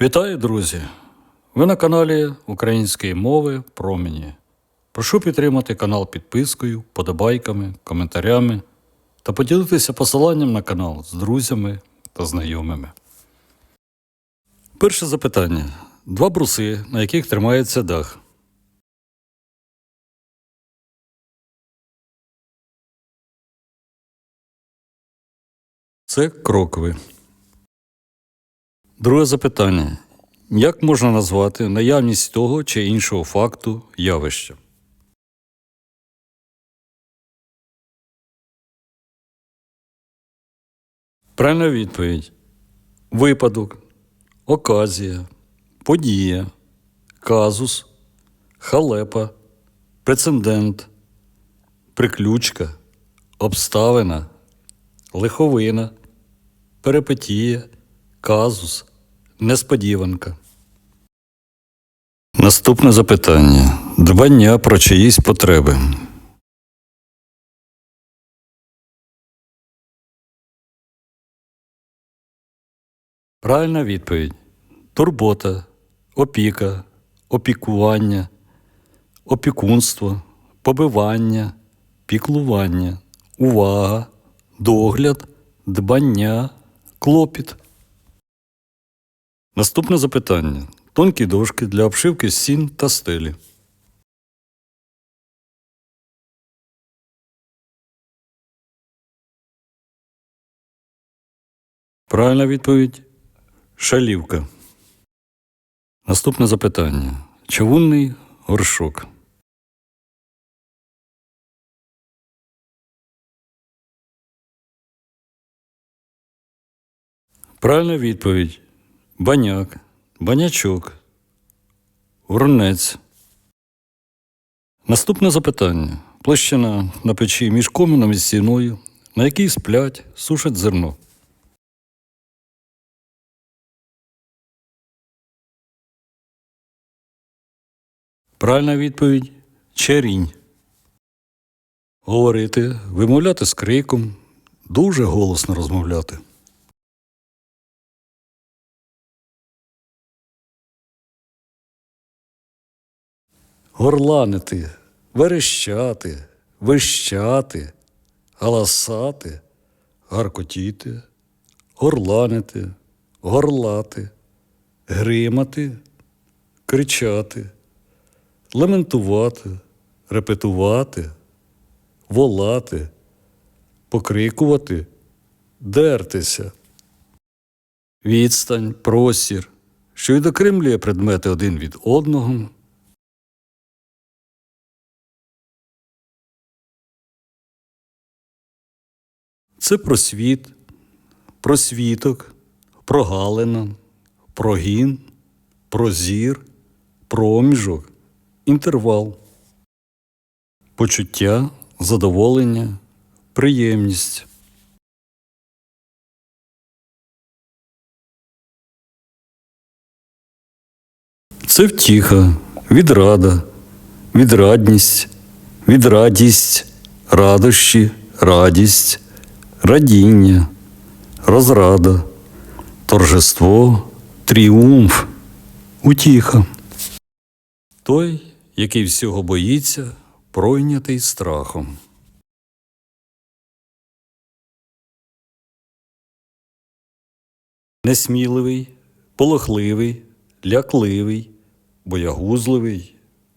Вітаю, друзі! Ви на каналі Української мови Промені. Прошу підтримати канал підпискою, подобайками, коментарями та поділитися посиланням на канал з друзями та знайомими. Перше запитання: два бруси, на яких тримається дах. Це крокви. Друге запитання. Як можна назвати наявність того чи іншого факту явища? Правильна відповідь. Випадок, оказія, подія, казус, халепа, прецедент, приключка, обставина, лиховина, перипетія, казус, несподіванка. Наступне запитання. Дбання про чиїсь потреби. Правильна відповідь. Турбота, опіка, опікування, опікунство, побивання, піклування, увага, догляд, дбання, клопіт. Наступне запитання. Тонкі дошки для обшивки стін та стелі. Правильна відповідь шалівка. Наступне запитання. Чавунний горшок. Правильна відповідь. Баняк, банячок, воронець. Наступне запитання. Площина на печі між комином і стіною, на якій сплять, сушать зерно. Правильна відповідь черінь. Говорити, вимовляти з криком, дуже голосно розмовляти. Горланити, верещати, вищати, галасати, гаркотіти, горланити, горлати, гримати, кричати, лементувати, репетувати, волати, покрикувати, дертися. Відстань, простір, що відокремлює предмети один від одного. Це просвіт, просвіток, прогалина, прогін, прозір, проміжок, інтервал, почуття, задоволення, приємність. Це втіха, відрада, відрадність, відрадість, радощі, радість, радіння, розрада, торжество, тріумф, утіха. Той, який всього боїться, пройнятий страхом. Несміливий, полохливий, лякливий, боягузливий,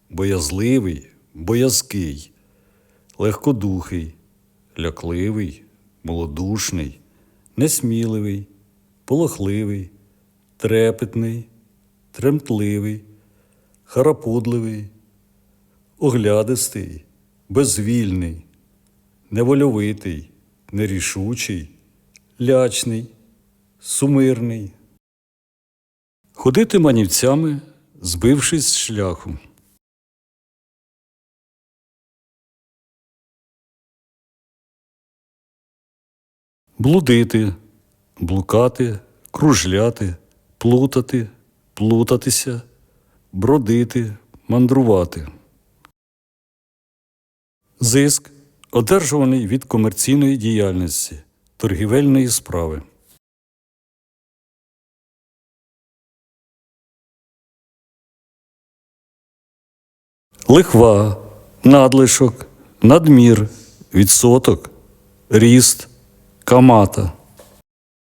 боязливий, боязкий, легкодухий, лякливий, малодушний, несміливий, полохливий, трепетний, тремтливий, харапудливий, оглядистий, безвільний, невольовитий, нерішучий, лячний, сумирний. Ходити манівцями, збившись з шляху. блудити, блукати, кружляти, плутати, плутатися, бродити, мандрувати. Зиск одержуваний від комерційної діяльності, торгівельної справи. Лихва, надлишок, надмір, відсоток, ріст, Calmota.